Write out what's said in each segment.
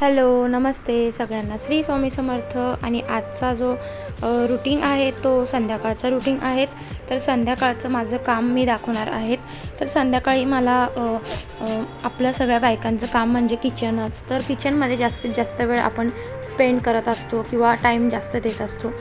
Hello नमस्ते सगळ्यांना. श्री स्वामी समर्थ आणि आजचा जो रुटीन आहे तो संध्याकाळचा रुटीन आहे तर संध्याकाळचं माझं काम मी दाखवणार आहेत. तर संध्याकाळी मला आपल्या सगळ्या बायकांचं काम म्हणजे किचनच तर किचनमध्ये जास्तीत जास्त वेळ आपण स्पेंड करत असतो किंवा टाईम जास्त देत असतो.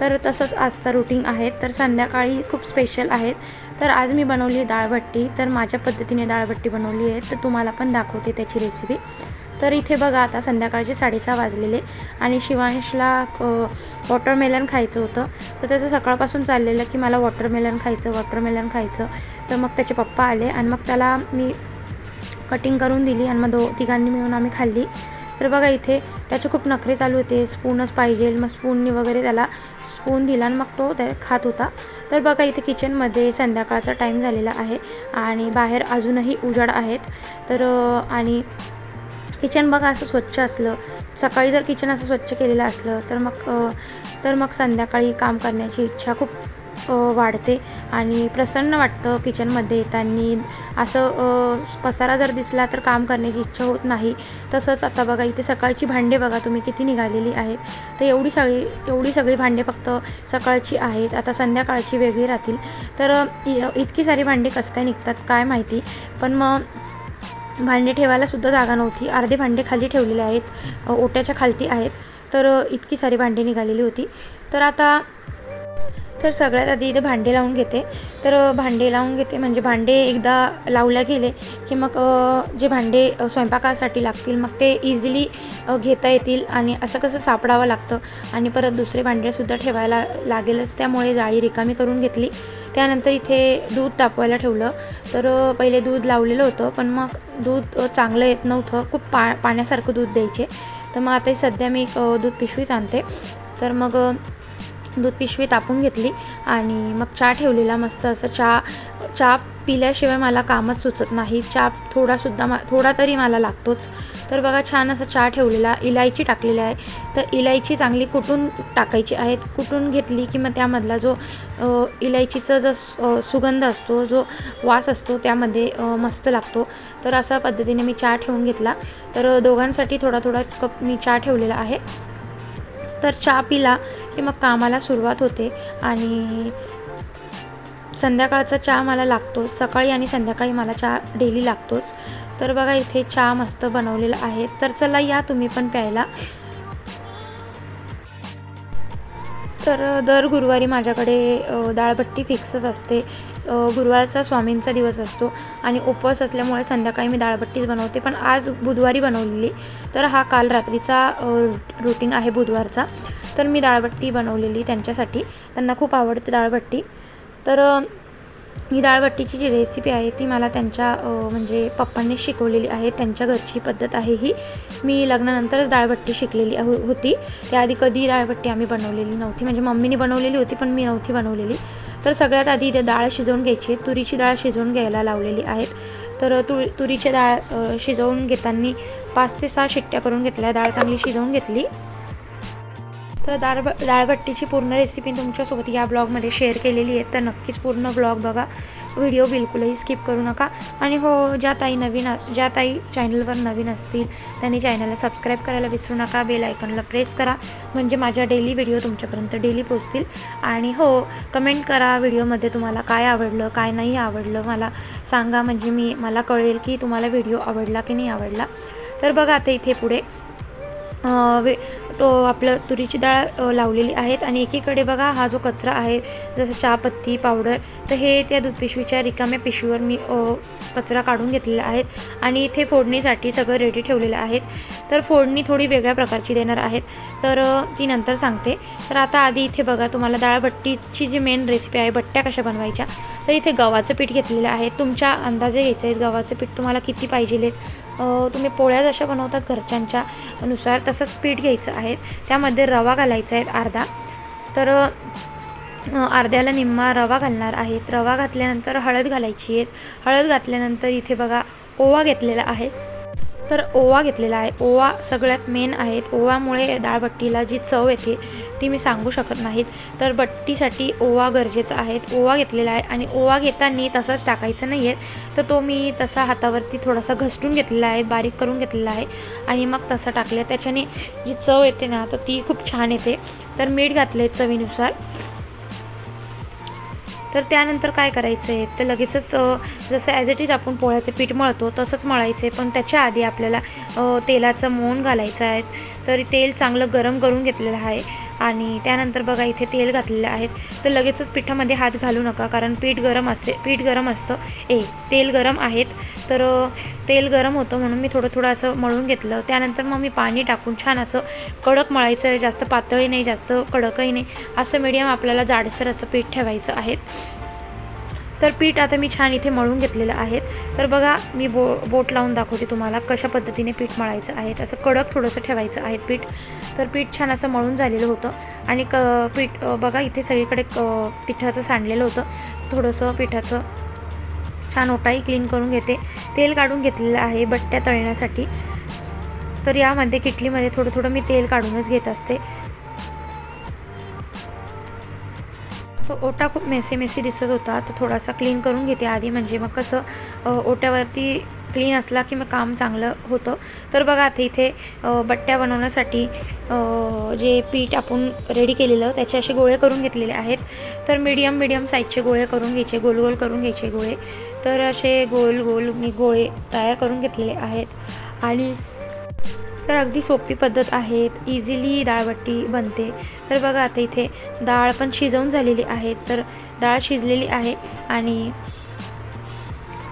तर तसंच आजचा रुटीन आहे. तर संध्याकाळी खूप स्पेशल आहेत. तर आज मी बनवली आहे डाळभट्टी तर माझ्या पद्धतीने डाळभट्टी बनवली आहे. तर तुम्हाला पण दाखवते त्याची रेसिपी तर इथे बघा आता संध्याकाळचे साडेसहा वाजलेले आणि शिवांशला वॉटरमेलन खायचं होतं. तर त्याचं सकाळपासून चाललेलं की मला वॉटरमेलन खायचं वॉटरमेलन खायचं. तर मग त्याचे पप्पा आले आणि मग त्याला मी कटिंग करून दिली आणि मग दो तिघांनी मिळून आम्ही खाल्ली. तर बघा इथे त्याचे खूप नखरे चालू होते. स्पूनच पाहिजे मग स्पूननी वगैरे त्याला स्पून दिला आणि मग तो त्या खात होता. तर बघा इथे किचनमध्ये संध्याकाळचा टाईम झालेला आहे आणि बाहेर अजूनही उजाड आहेत. तर आणि किचन बघा असं स्वच्छ असलं. सकाळी जर किचन असं स्वच्छ केलेलं असलं तर मग तर मग संध्याकाळी काम करण्याची इच्छा खूप वाढते आणि प्रसन्न वाटतं किचनमध्ये येताना. असं पसारा जर दिसला तर काम करण्याची इच्छा होत नाही. तसंच आता बघा इथे सकाळची भांडे बघा तुम्ही किती निघालेली आहेत. तर एवढी सगळी एवढी सगळी भांडे फक्त सकाळची आहेत. आता संध्याकाळची वेगळी राहतील. तर इतकी सारी भांडी कसं काय निघतात काय माहिती. पण मग भांडे ठेवायला सुद्धा जागा नव्हती. अर्धे भांडे खाली ठेवलेले आहेत. ओट्याच्या खालती आहेत. तर इतकी सारी भांडी निघालेली होती. तर आता तर सगळ्यात आधी इथे भांडे लावून घेते. तर भांडे लावून घेते म्हणजे भांडे एकदा लावल्या गेले की मग जे भांडे स्वयंपाकासाठी लागतील मग ते इझिली घेता येतील आणि असं कसं सापडावं लागतं. आणि परत दुसरे भांडेसुद्धा ठेवायला लागेलच. त्यामुळे जाळी रिकामी करून घेतली. त्यानंतर इथे दूध तापवायला ठेवलं. तर पहिले दूध लावलेलं होतं पण मग दूध चांगलं येत नव्हतं. खूप पा पाण्यासारखं दूध द्यायचे. तर मग आता सध्या मी एक दूध पिशवीच आणते. तर मग दूध पिशवी तापून घेतली आणि मग चहा ठेवलेला मस्त असं चहा चहा पिल्याशिवाय मला कामच सुचत नाही. चहा थोडासुद्धा मा थोडा तरी मला लागतोच. तर बघा छान असा चहा ठेवलेला इलायची टाकलेली आहे. तर इलायची चांगली कुटून टाकायची आहे कुटून घेतली की मग त्यामधला जो इलायचीचा जो सुगंध असतो जो वास असतो त्यामध्ये मस्त लागतो. तर अशा पद्धतीने मी चहा ठेवून घेतला. तर दोघांसाठी थोडा थोडा कप मी चहा ठेवलेला आहे. तर चहा पिला की मग कामाला सुरुवात होते. आणि संध्याकाळचा चहा मला लागतोच. सकाळी आणि संध्याकाळी मला चहा डेली लागतोच. तर बघा इथे चहा मस्त बनवलेला आहे. तर चला या तुम्ही पण प्यायला. तर दर गुरुवारी माझ्याकडे अ, फिक्सच असते. गुरुवारचा स्वामींचा दिवस असतो आणि उपवास असल्यामुळे संध्याकाळी मी दाळबट्टीच बनवते. पण आज बुधवारी बनवलेली तर हा काल रात्रीचा रुटीन आहे बुधवारचा. तर मी दाळबट्टी बनवलेली त्यांच्यासाठी. त्यांना खूप आवडते दाळबट्टी तर मी ही जी रेसिपी आहे ती मला त्यांच्या म्हणजे पप्पांनी शिकवलेली आहे. त्यांच्या घरची पद्धत आहे ही. मी लग्नानंतरच दाळबट्टी शिकलेली हो होती. त्याआधी कधी दाळबट्टी आम्ही बनवलेली नव्हती. म्हणजे मम्मीने बनवलेली होती पण मी नव्हती बनवलेली. तर सगळ्यात आधी इथे डाळ शिजवून घ्यायची आहे. तुरीची डाळ शिजवून घ्यायला लावलेली आहेत. तर तु तुरीची डाळ शिजवून घेताना पाच ते सहा शिट्ट्या करून घेतल्या. डाळ चांगली शिजवून घेतली. तर डाळ डाळभट्टीची पूर्ण रेसिपी तुमच्यासोबत या ब्लॉगमध्ये शेअर केलेली आहे. तर नक्कीच पूर्ण ब्लॉग बघा. व्हिडिओ बिलकुलही स्किप करू नका. आणि हो ज्या ताई नवीन ज्या ताई चॅनलवर नवीन असतील त्यांनी चॅनलला सबस्क्राईब करायला विसरू नका. बेल आयकॉनला प्रेस करा. म्हणजे माझ्या डेली व्हिडिओ तुमच्यापर्यंत डेली पोचतील आणि हो कमेंट करा व्हिडिओमध्ये तुम्हाला काय आवडलं काय नाही आवडलं. मला सांगा म्हणजे मी मला कळेल की तुम्हाला व्हिडिओ आवडला की नाही आवडला. तर बघा आता इथे पुढे. वे तो आपलं तुरीची डाळ लावलेली आहेत आणि एकीकडे बघा हा जो कचरा आहे जसं चहापत्ती पावडर तर हे त्या दूध पिशवीच्या रिकाम्या पिशवीवर मी कचरा काढून घेतलेला आहेत आणि इथे फोडणीसाठी सगळं रेडी ठेवलेलं आहेत तर फोडणी थोडी वेगळ्या प्रकारची देणार आहेत. तर ती नंतर सांगते. तर आता आधी इथे बघा तुम्हाला डाळभट्टीची जी मेन रेसिपी आहे बट्ट्या कशा बनवायच्या? तर इथे गव्हाचं पीठ घेतलेलं आहे. तुमच्या अंदाजे घ्यायचं आहे गव्हाचं पीठ तुम्हाला किती पाहिजे तुम्ही पोळ्या जशा बनवतात घरच्यांच्या नुसार तसंच पीठ घ्यायचं आहे. त्यामध्ये रवा घालायचा आहे अर्धा. तर अर्ध्याला निम्मा रवा घालणार आहेत रवा घातल्यानंतर हळद घालायची आहे. हळद घातल्यानंतर इथे बघा ओवा घेतलेला आहे. तर ओवा घेतलेला आहे. ओवा सगळ्यात मेन आहेत. ओवामुळे डाळबट्टीला जी चव येते ती मी सांगू शकत नाहीत. तर बट्टीसाठी ओवा गरजेचा आहे. ओवा घेतलेला आहे आणि ओवा घेताना तसाच टाकायचा नाही आहे तर तो मी तसा हातावरती थोडासा घसटून घेतलेला आहे बारीक करून घेतलेला आहे आणि मग तसा टाकले त्याच्याने जी चव येते ना तर ती खूप छान येते. तर मीठ घातलं आहे चवीनुसार. तर त्यानंतर काय करायचं आहे? तर लगेचच जसं ॲज इट इज आपण पोळ्याचं पीठ मळतो तसंच मळायचं आहे पण त्याच्या आधी आपल्याला तेलाचं मोहन घालायचं आहे. तर तेल चांगलं गरम करून घेतलेलं आहे. आणि त्यानंतर बघा इथे तेल घातलेलं आहे. तर लगेचच पिठामध्ये हात घालू नका कारण पीठ गरम असते पीठ गरम असतं. ए तेल गरम आहेत. तर तेल गरम होतं म्हणून मी थोडं थोडं असं मळून घेतलं. त्यानंतर मग मी पाणी टाकून छान असं कडक मळायचं आहे. जास्त पातळही नाही जास्त कडकही नाही. असं मीडियम आपल्याला जाडसर असं पीठ ठेवायचं आहे. तर पीठ आता मी छान इथे मळून घेतलेलं आहे. तर बघा मी बो बोट लावून दाखवते तुम्हाला कशा पद्धतीने पीठ मळायचं आहे. असं कडक थोडंसं ठेवायचं आहे पीठ. तर पीठ छान असं मळून झालेलं होतं. आणि क पीठ बघा इथे सगळीकडे क पिठाचं सांडलेलं होतं. थोडंसं पिठाचं छान ओटाई क्लीन करून घेते. तेल काढून घेतलेलं आहे बट्ट्या तळण्यासाठी. तर यामध्ये किटलीमध्ये थोडं थोडं मी तेल काढूनच घेत असते. ओटा खूप मेसी मेसी दिसत होता. तर थोडासा क्लीन करून घेते आधी. म्हणजे मग कसं ओट्यावरती क्लीन असला की मग काम चांगलं होतं. तर बघा आता इथे बट्ट्या बनवण्यासाठी जे पीठ आपण रेडी केलेलं त्याचे असे गोळे करून घेतलेले आहेत. तर मीडियम मीडियम साईजचे गोळे करून घ्यायचे. गोल गोल करून घ्यायचे गोळे. तर असे गोल गोल मी गोळे तयार करून घेतलेले आहेत. आणि तर अगदी सोपी पद्धत आहेत. इझिली डाळबट्टी बनते. तर बघा आता इथे डाळ पण शिजवून झालेली आहे. तर डाळ शिजलेली आहे आणि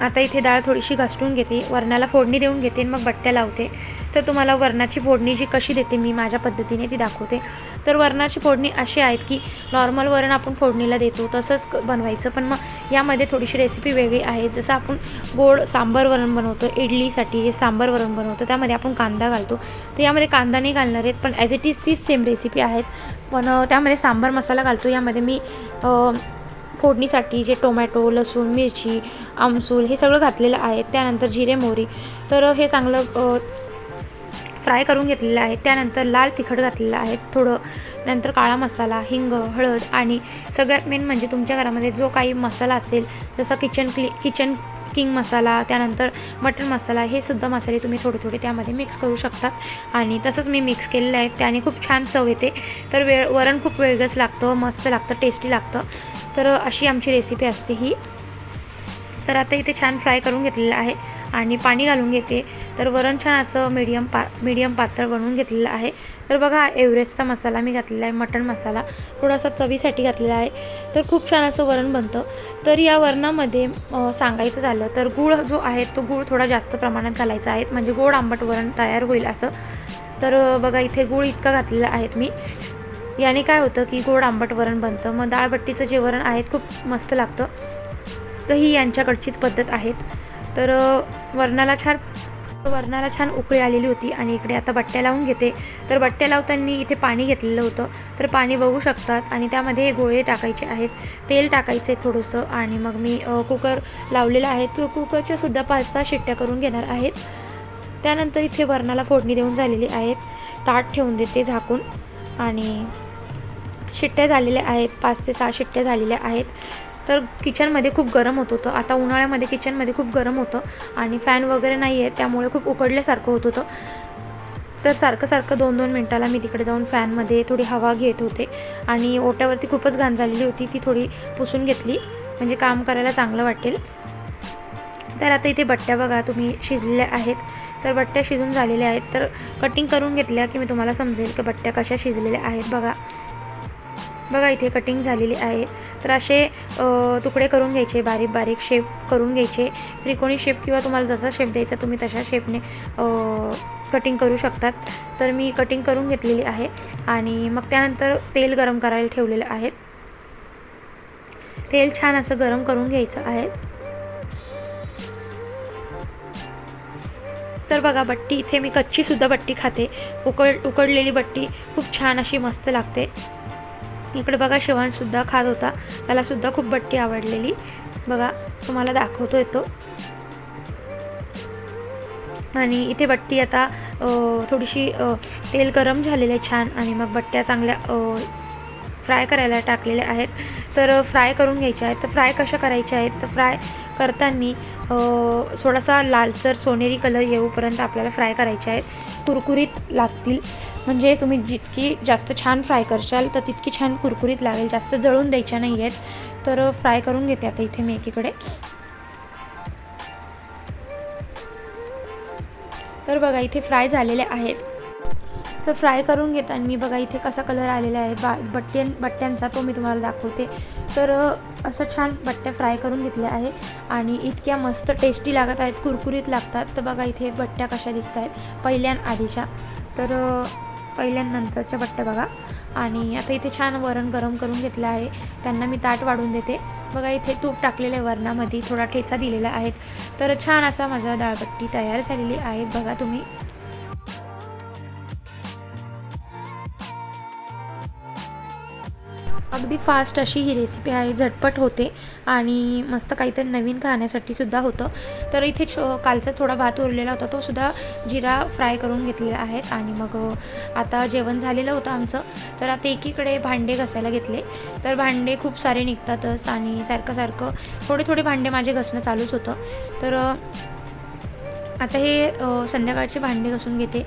आता इथे डाळ थोडीशी घासटून घेते. वरणाला फोडणी देऊन घेते आणि मग बट्ट्या लावते. तर तुम्हाला वरणाची फोडणी जी कशी देते मी माझ्या पद्धतीने ती दाखवते. तर वरणाची फोडणी अशी आहेत की नॉर्मल वरण आपण फोडणीला देतो तसंच क- बनवायचं. पण मग यामध्ये थोडीशी रेसिपी वेगळी आहे. जसं आपण गोड सांबार वरण बनवतो इडलीसाठी जे सांबार वरण बनवतो त्यामध्ये आपण कांदा घालतो. तर यामध्ये कांदा नाही घालणार आहेत पण ॲज इट इज तीच सेम रेसिपी आहेत. पण त्यामध्ये सांबार मसाला घालतो. यामध्ये मी फोडणीसाठी जे टोमॅटो लसूण मिरची आमसूल हे सगळं घातलेलं आहे. त्यानंतर जिरे मोहरी. तर हे चांगलं फ्राय करून घेतलेलं आहे. त्यानंतर लाल तिखट घातलेलं आहे. थोडं नंतर काळा मसाला हिंग हळद आणि सगळ्यात मेन म्हणजे तुमच्या घरामध्ये जो काही मसाला असेल जसा किचन क्ली किचन किंग मसाला त्यानंतर मटन मसाला हे सुद्धा मसाले तुम्ही थोडे थोडे त्यामध्ये मिक्स करू शकतात आणि तसंच मी मिक्स केलेलं आहे. त्याने खूप छान चव येते. तर वेळ वरण खूप वेगळंच लागतं मस्त लागतं टेस्टी लागतं. तर अशी आमची रेसिपी असते ही. तर आता इथे छान फ्राय करून घेतलेलं आहे. आणि पाणी घालून घेते. तर वरण छान असं मीडियम पा मीडियम पातळ बनवून घेतलेलं आहे. तर बघा एव्हरेस्टचा मसाला मी घातलेला आहे मटण मसाला. थोडासा चवीसाठी घातलेला आहे. तर खूप छान असं वरण बनतं. तर या वरणामध्ये सांगायचं झालं तर गूळ जो आहे तो गूळ थोडा जास्त प्रमाणात घालायचा आहे. म्हणजे गोड आंबट वरण तयार होईल असं. तर बघा इथे गूळ इतका घातलेला आहेत मी. याने काय होतं की गोड आंबट वरण बनतं. मग डाळबट्टीचं जे वरण आहे खूप मस्त लागतं. तर ही यांच्याकडचीच पद्धत आहेत. तर वरणाला छान वरणाला छान उकळी आलेली होती आणि इकडे आता बट्ट्या लावून घेते. तर बट्ट्या लावताना इथे पाणी घेतलेलं होतं. तर पाणी बघू शकतात आणि त्यामध्ये गोळे टाकायचे आहेत. तेल टाकायचं आहे थोडंसं आणि मग मी कुकर लावलेला आहे. तो कुकरच्या सुद्धा पाच सहा शिट्ट्या करून घेणार आहेत. त्यानंतर इथे वरणाला फोडणी देऊन झालेली आहेत. ताट ठेवून देते झाकून आणि शिट्ट्या झालेल्या आहेत. पाच ते सहा शिट्ट्या झालेल्या आहेत. तर किचनमध्ये खूप गरम होत होतं. आता उन्हाळ्यामध्ये किचनमध्ये खूप गरम होतं आणि फॅन वगैरे नाही आहे त्यामुळे खूप उकडल्यासारखं होत होतं. तर सारखं सारखं दोन दोन मिनटाला मी तिकडे जाऊन फॅनमध्ये थोडी हवा घेत होते आणि ओट्यावरती खूपच घाण झालेली होती ती थोडी पुसून घेतली. म्हणजे काम करायला चांगलं वाटेल. तर आता इथे बट्ट्या बघा तुम्ही शिजलेल्या आहेत. तर बट्ट्या शिजून झालेल्या आहेत. तर कटिंग करून घेतल्या की मी तुम्हाला समजेल की बट्ट्या कशा शिजलेल्या आहेत. बघा. बघा इथे कटिंग झालेली आहे. तर असे तुकडे करून घ्यायचे बारीक बारीक शेप करून घ्यायचे. त्रिकोणी शेप किंवा तुम्हाला जसा शेप द्यायचा तुम्ही तशा शेपने कटिंग करू शकतात. तर मी कटिंग करून घेतलेली आहे आणि मग त्यानंतर तेल गरम करायला ठेवलेलं आहे. तेल छान असं गरम करून घ्यायचं आहे. तर बघा बट्टी इथे मी कच्चीसुद्धा बट्टी खाते. उकड उकडलेली बट्टी खूप छान अशी मस्त लागते. इकडे बघा शिवानसुद्धा खात होता. त्यालासुद्धा खूप बट्टी आवडलेली. बघा तुम्हाला दाखवतो येतो. आणि इथे बट्टी आता थोडीशी तेल गरम झालेलं आहे छान. आणि मग बट्ट्या चांगल्या फ्राय करायला टाकलेल्या आहेत. तर फ्राय करून घ्यायच्या आहेत. तर फ्राय कशा करायच्या आहेत? तर फ्राय करताना थोडासा लालसर सोनेरी कलर येऊपर्यंत आपल्याला फ्राय करायचे आहेत. कुरकुरीत लागतील. म्हणजे तुम्ही जितकी जास्त छान फ्राय करशाल तर तितकी छान कुरकुरीत लागेल. जास्त जळून द्यायच्या नाही आहेत तर फ्राय करून घेते आता इथे मी एकीकडे. तर बघा इथे फ्राय झालेले आहेत. तर फ्राय करून घेताना बघा इथे कसा कलर आलेला आहे. बा बट्ट्यां बट्ट्यांचा तो मी तुम्हाला दाखवते. तर असं छान बट्ट्या फ्राय करून घेतल्या आहे आणि इतक्या मस्त टेस्टी लागत आहेत कुरकुरीत लागतात. तर बघा इथे बट्ट्या कशा दिसत आहेत. पहिल्यान आधीच्या. तर पहिल्यानंतरच्या बट्ट्या बघा. आणि आता इथे छान वरण गरम करून घेतलं आहे. त्यांना मी ताट वाढून देते. बघा इथे तूप टाकलेलं आहे वरणामध्ये. थोडा ठेचा दिलेला आहे. तर छान असा माझा डाळबट्टी तयार झालेली आहेत बघा तुम्ही. अगदी फास्ट अशी ही रेसिपी आहे झटपट होते आणि मस्त काहीतरी नवीन खाण्यासाठी सुद्धा होतं. तर इथे छ- कालचा थोडा भात उरलेला होता तो सुद्धा जिरा फ्राय करून घेतलेला आहे आणि मग आता जेवण झालेलं होतं आमचं. तर आता एकीकडे भांडे घासायला घेतले. तर भांडे खूप सारे निघतातच आणि सारखं सारखं थोडे थोडे भांडे माझे घासणं चालूच होतं. तर आता हे संध्याकाळचे भांडे घासून घेते.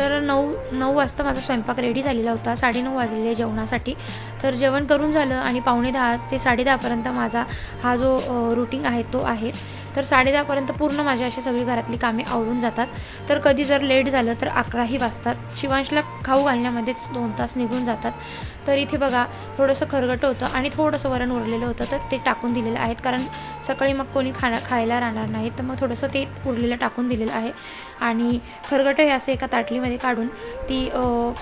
तर नऊ नऊ वाजता माझा स्वयंपाक रेडी झालेला होता. साडेनऊ वाजलेले जेवणासाठी. तर जेवण करून झालं आणि पावणे दहा ते साडेदहापर्यंत माझा हा जो रुटीन आहे तो आहे. तर साडेदहापर्यंत पूर्ण माझी अशी सगळी घरातली कामे आवरून जातात. तर कधी जर लेट झालं तर अकराही वाजतात. शिवांशला खाऊ घालण्यामध्येच दोन तास निघून जातात. तर इथे बघा थोडंसं खरगटं होतं आणि थोडंसं वरण उरलेलं होतं तर ते टाकून दिलेलं आहेत. कारण सकाळी मग कोणी खाणं खायला राहणार नाही तर मग थोडंसं ते उरलेलं टाकून दिलेलं आहे. आणि खरगटं हे असं एका ताटलीमध्ये काढून ती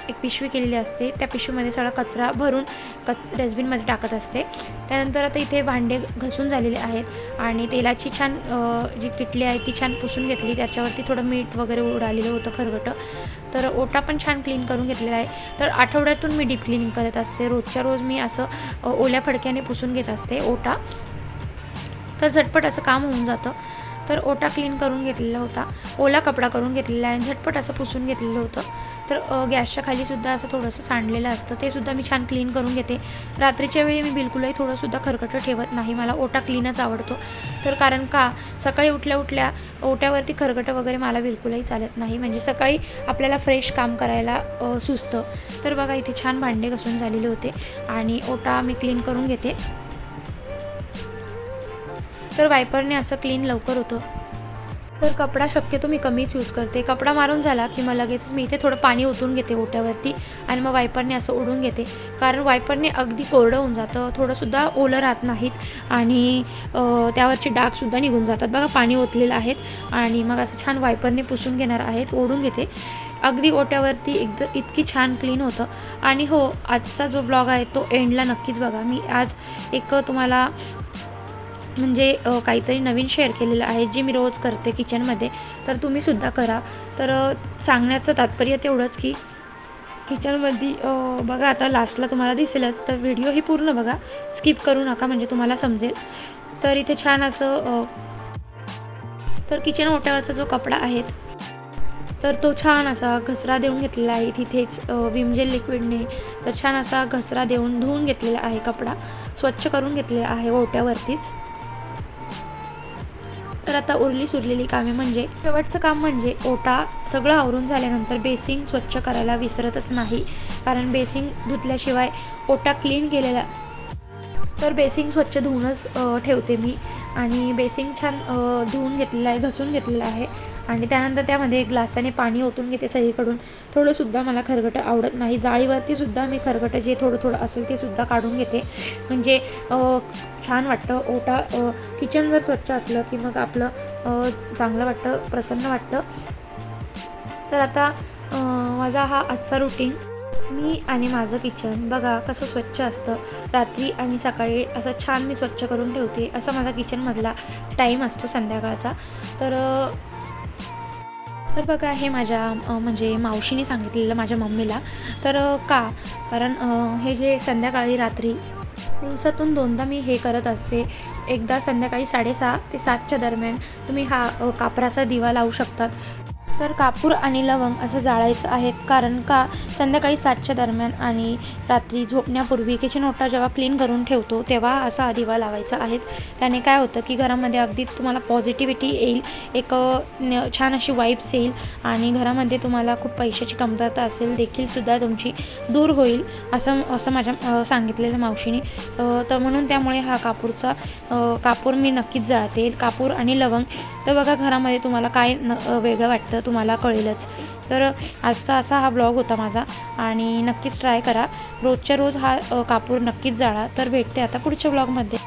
एक पिशवी केलेली असते. त्या पिशवीमध्ये सगळा कचरा भरून कच डस्टबिनमध्ये टाकत असते. त्यानंतर आता इथे भांडे घसून झालेले आहेत आणि तेलाची छान जी किटली आहे ती छान पुसून घेतली. त्याच्यावरती थोडं मीठ वगैरे उडालेलं होतं खरगटं. तर ओटा पण छान क्लीन करून घेतलेला आहे. तर आठवड्यातून मी डीप क्लिनिंग करत असते. रोजच्या रोज मी असं ओल्या फडक्याने पुसून घेत असते ओटा. तर झटपट असं काम होऊन जातं. तर ओटा क्लीन करून घेतलेला होता. ओला कपडा करून घेतलेला आहे आणि झटपट असं पुसून घेतलेलं होतं. तर गॅसच्या खालीसुद्धा असं थोडंसं सांडलेलं असतं. ते सुद्धा मी छान क्लीन करून घेते. रात्रीच्या वेळी मी बिलकुलही थोडंसुद्धा खरकटं ठेवत नाही. मला ओटा क्लीनच आवडतो. तर कारण का सकाळी उठल्या उठल्या ओट्यावरती खरकटं वगैरे मला बिलकुलही चालत नाही. म्हणजे सकाळी आपल्याला फ्रेश काम करायला सुचतं. तर बघा इथे छान भांडे घसून झालेले होते. आणि ओटा मी क्लीन करून घेते. तर वायपरने असं क्लीन लवकर होतं. तर कपडा शक्यतो मी कमीच यूज करते. कपडा मारून झाला की मग लगेचच मी इथे थोडं पाणी ओतून घेते ओट्यावरती आणि मग वायपरने असं ओढून घेते. कारण वायपरने अगदी कोरडं होऊन जातं. थोडंसुद्धा ओलं राहत नाहीत आणि त्यावरचे डागसुद्धा निघून जातात. बघा पाणी ओतलेलं आहेत आणि मग असं छान वायपरने पुसून घेणार आहेत ओढून घेते. अगदी ओट्यावरती एकदम इतकी छान क्लीन होतं. आणि हो आजचा जो ब्लॉग आहे तो एंडला नक्कीच बघा. मी आज एक तुम्हाला म्हणजे काहीतरी नवीन शेअर केलेलं आहे जे मी रोज करते किचनमध्ये तर तुम्हीसुद्धा करा. तर सांगण्याचं तात्पर्य तेवढंच की किचनमध्ये बघा आता लास्टला तुम्हाला दिसेलच तर व्हिडिओ ही पूर्ण बघा. स्किप करू नका म्हणजे तुम्हाला समजेल. तर इथे छान असं तर किचन ओट्यावरचा जो कपडा आहे तर तो छान असा घसरा देऊन घेतलेला आहे. तिथेच विमजेल विम जेल लिक्विडने तर छान असा घसरा देऊन धुवून घेतलेला आहे कपडा. स्वच्छ करून घेतलेला आहे ओट्यावरतीच. तर आता उरली सुरलेली कामे म्हणजे शेवटचं काम म्हणजे ओटा सगळं आवरून झाल्यानंतर बेसिंग स्वच्छ करायला विसरतच नाही. कारण बेसिंग धुतल्याशिवाय ओटा क्लीन केलेला तर बेसिंग स्वच्छ धुवूनच ठेवते मी. आणि बेसिंग छान धुवून घेतलेलं आहे घसून घेतलेलं आहे. आणि त्यानंतर त्यामध्ये ग्लासाने पाणी ओतून घेते सगळीकडून. थोडंसुद्धा मला खरगटं आवडत नाही. जाळीवरतीसुद्धा मी खरगटं जे थोडं थोडं असेल ते सुद्धा काढून घेते. म्हणजे छान वाटतं. ओटा किचन जर स्वच्छ असलं की मग आपलं चांगलं वाटतं प्रसन्न वाटतं. तर आता माझा हा आजचा रुटीन मी आणि माझं किचन बघा कसं स्वच्छ असतं. रात्री आणि सकाळी असं छान मी स्वच्छ करून ठेवते असा माझा किचनमधला टाईम असतो संध्याकाळचा. तर तर बघा हे माझ्या म्हणजे मावशीने सांगितलेलं माझ्या मम्मीला. तर का? कारण हे जे संध्याकाळी रात्री दिवसातून दोनदा मी हे करत असते. एकदा संध्याकाळी साडेसहा ते सातच्या दरम्यान तुम्ही हा कापराचा दिवा लावू शकतात. तर कापूर आणि लवंग असं जाळायचं आहेत कारण का? संध्याकाळी सातच्या दरम्यान आणि रात्री झोपण्यापूर्वी किचन ओटा जेव्हा क्लीन करून ठेवतो तेव्हा असा दिवा लावायचा आहे. त्याने काय होतं की घरामध्ये अगदी तुम्हाला पॉझिटिव्हिटी येईल एक न- छान अशी वाईब्स येईल आणि घरामध्ये तुम्हाला खूप पैशाची कमतरता असेल देखील सुद्धा तुमची दूर होईल असं असं माझ्या सांगितलेलं मावशीने. तर म्हणून त्यामुळे हा कापूरचा कापूर मी नक्कीच जाळते. कापूर आणि लवंग तर बघा घरामध्ये तुम्हाला काय न वेगळं वाटतं तुम्हाला कळेलच. तर आजचा असा हा ब्लॉग होता माझा आणि नक्कीच ट्राय करा. रोजच्या रोज हा कापूर नक्कीच जाळा. तर भेटते आता पुढच्या ब्लॉगमध्ये.